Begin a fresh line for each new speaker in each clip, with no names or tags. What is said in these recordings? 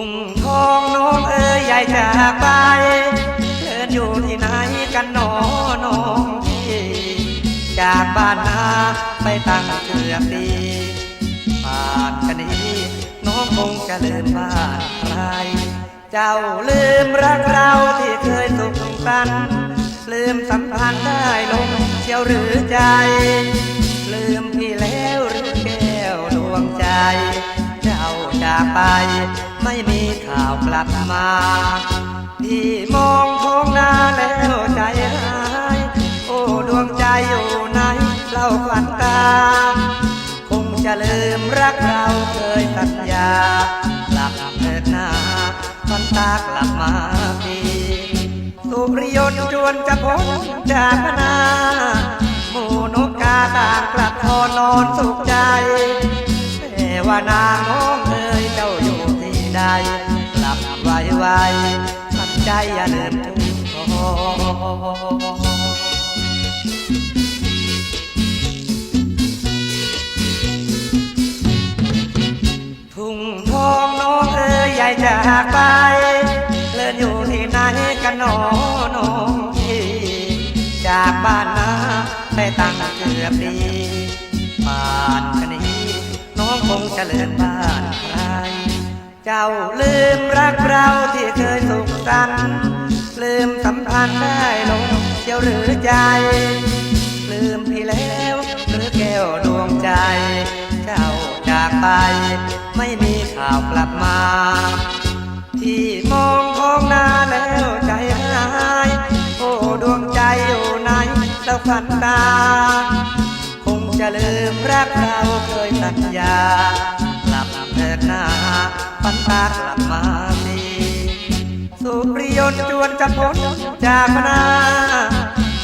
ลุงทองน้องเอ๋ยจากไปเดินอยู่ที่ไหนกันหนอน้องพี่จากบ้านนาไปตั้งเกือบปีผ่านกันนี้น้องคงจะลืมบ้านใคร เจ้าลืมรักเราที่เคยสุขสันต์ลืมสัมพันธ์ได้ลงเชียวหรือใจ ลืมพี่แล้วหรือแก้วดวงใจ เจ้าจากไป ไม่มีข่าวกลับมา พี่มองท้องนาแล้วใจหาย โอ้ดวงใจอยู่ไหนเล่าควันตา คงจะลืมรักเราเคยสัญญากลับเถิดนาวันตากลับมาดีสุริยนต์จวนจะพ้นจากนาหมูนกกาต่างกลับพอนอนสุขใจแต่ว่านา ลับไวไวทันใจอย่าลืมถึงทองทุ่งทองน้องเอ๋ยใหญ่จากไปเลินอยู่ที่ไหนกันหนอน้องพี่จากบ้านนาไปตั้งเกือบปีผ่านกันนี้น้องคงจะเลินบ้านใคร เจ้าลืมรัก เราที่เคยสุขสันต์ลืมสัมพันธ์ได้ลงเดียวหรือใจ ลืมพี่แล้วหรือแก้วดวงใจ เจ้าจากไป ไม่มีข่าวกลับมา ที่มองท้องนาแล้วใจหายโอ้ดวงใจอยู่ไหนแล้วฝันตาคงจะลืมรักเราเคยสัญญากลับเถิดหน้า ปันตากลับมาสีสุริยนจวนจะพ้นจากนา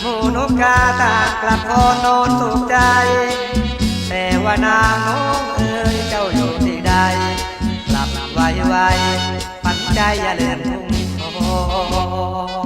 หมูนกกาตากลับพอนอนสุขใจ แต่ว่านางน้องเอ๋ยเจ้าอยู่ที่ใดหลับไวไวๆปันใจอย่าเลื่อนทุ่งทอง